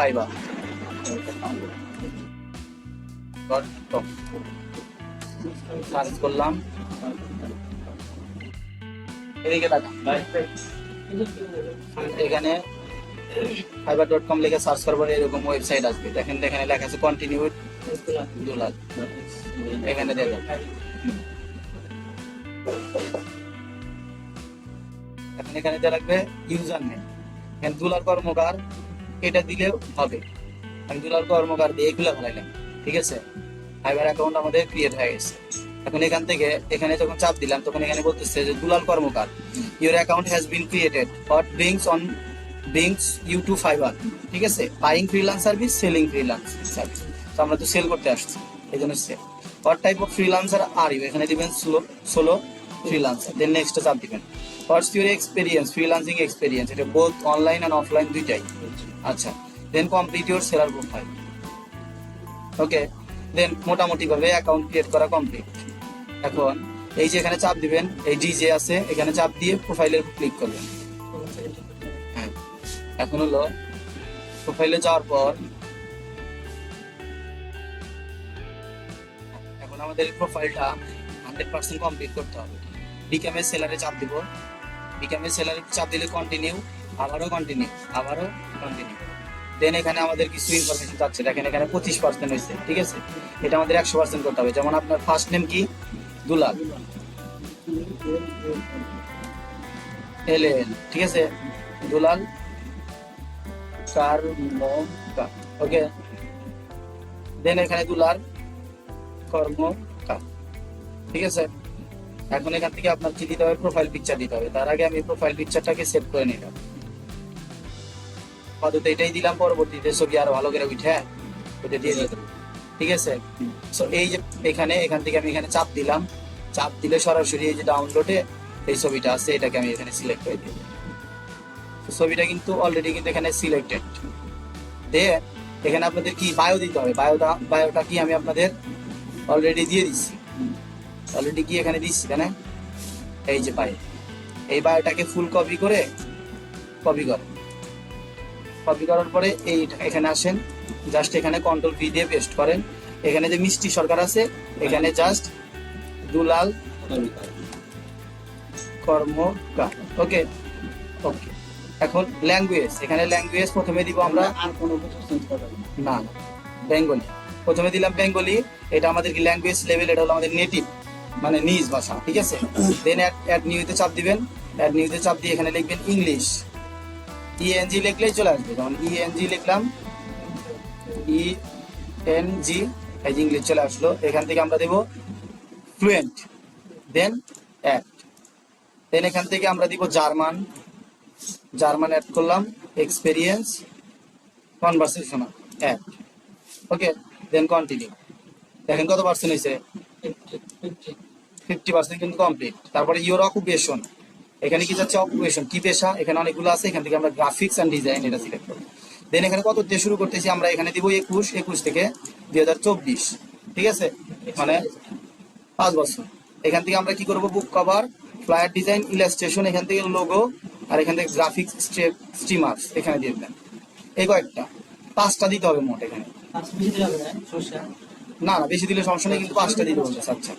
Fibre search করলাম। এদিকে এখানে ফাইবার ডট কম লিখে সার্চ করবার এরকম ওয়েবসাইট আসবে। দেখেন এখানে লেখা আছে কন্টিনিউ দুলাল। এখানে দিয়ে দেন এখানে দেওয়া লাগবে ইউজার নেম এখানে দুলাল কর্মকার। এটা দিলেও হবে। আমি দুলাল কর্মকার দিয়ে এগুলো ফেলাইলাম ঠিক আছে? ফাইবার অ্যাকাউন্ট আমাদের ক্রিয়েট হয়ে গেছে। এখন এখান থেকে এখানে যখন চাপ দিলাম, তখন এখানে বলতেছে যে Dulal Karmakar your account has been created what brings on brings you to Fiverr ঠিক আছে? Buying freelance service selling freelance service তো আমরা তো সেল করতে আসছি, এই জন্য sell what type of freelancer are you এখানে দিবেন solo solo freelancer then next চাপ দিবেন what's your experience freelancing experience এটা বোথ অনলাইন অ্যান্ড অফলাইন দুইটাই। আচ্ছা। Then complete your seller profile okay then মোটামুটি ভাবে অ্যাকাউন্ট ক্রিয়েট করা কমপ্লিট এখন, এই যে এখানে চাপ দিবেন, এই ডিজে আছে, এখানে চাপ দিয়ে প্রোফাইলের ক্লিক করবেন। হ্যাঁ। এখন হলো প্রোফাইলে যাওয়ার পর, এখন আমাদের প্রোফাইলটা হান্ড্রেড পার্সেন্ট কমপ্লিট করতে হবে। বিকামের সেলারে চাপ দিব। বিকামের সেলারে চাপ দিলে কন্টিনিউ আবারও কন্টিনিউ আবারও কন্টিনিউ দেন এখানে আমাদের কিছু ইনফরমেশন চাচ্ছে দেখেন এখানে পঁচিশ পার্সেন্ট হয়েছে, ঠিক আছে? এটা আমাদের একশো পার্সেন্ট করতে হবে। যেমন আপনার ফার্স্ট নেম কি? দুলাল। এল এল ঠিক আছে? দুলাল কার ওকে দেন এখানে দুলাল, কর্ম ঠিক আছে? এখন এখান থেকে আপনার কি দিতে হবে? প্রোফাইল পিকচার দিতে হবে। তার আগে আমি প্রোফাইল পিকচারটাকে সেভ করে নিলাম। আপাতত এটাই দিলাম পরবর্তীতে, ছবি আরও ভালো করে উঠে ওটা দিয়ে দিতে ঠিক আছে? সো এই যে এখানে, এখান থেকে আমি এখানে চাপ দিলাম। চাপ দিলে সরাসরি এই যে ডাউনলোডে এই ছবিটা আছে, এটাকে আমি এখানে সিলেক্ট করে দিই ছবিটা কিন্তু অলরেডি কিন্তু এখানে সিলেক্টেড দিয়ে এখানে আপনাদের কি বায়ো দিতে হবে? বায়োটা বায়োটা কি আমি আপনাদের অলরেডি দিয়ে দিচ্ছি অলরেডি কি এখানে দিচ্ছি তাই না? এই যে বায়ো এই বায়োটাকে ফুল কপি করে কপি করো। কপি করার পরে এই এখানে আসেন। জাস্ট এখানে কন্ট্রোল ভি দিয়ে পেস্ট করেন। এখানে যে মিষ্টি সরকার আছে এখানে জাস্ট দুলাল কর্মকার। ওকে ওকে এখন ল্যাঙ্গুয়েজ এখানে ল্যাঙ্গুয়েজ প্রথমে দিব আমরা আর কোনো কিছু চেঞ্জ। না। বেঙ্গলি প্রথমে দিলাম বেঙ্গলি এটা আমাদের কি ল্যাঙ্গুয়েজ লেভেল এটা হলো আমাদের নেটিভ মানে নিজ ভাষা, ঠিক আছে? দেন অ্যাড নিউতে চাপ দিবেন। অ্যাড নিউতে চাপ দিয়ে এখানে লিখবেন ইংলিশ ইএনজি লিখলেই চলে আসবে। যেমন ইএনজি লিখলাম। ই এন জি এই ইংলিশ চলে আসলো। এখান থেকে আমরা দেব ফ্লুয়েন্ট দেন অ্যাড দেন এখান থেকে আমরা দিব জার্মান। জার্মান অ্যাড করলাম। Experience conversation add okay then continue দেখেন কত পার্সেন্ট হয়েছে? ফিফটি পার্সেন্ট কিন্তু কমপ্লিট তারপরে এখানে কি কি পেশা? এখানে অনেকগুলো আছে। এখান থেকে গ্রাফিক্স অ্যান্ড ডিজাইন দেন এখানে কত শুরু আমরা এখানে দিব একুশ একুশ থেকে দুই হাজার চব্বিশ। ঠিক আছে? মানে পাঁচ বছর। এখান থেকে আমরা কি বুক কভার ডিজাইন এখান থেকে লোগো আর এখান থেকে গ্রাফিক্স এখানে দিয়ে এই কয়েকটা। পাঁচটা দিতে হবে মোট এখানে। না না বেশি দিলে সমস্যা নেই কিন্তু পাঁচটা দিতে বলতে আচ্ছা।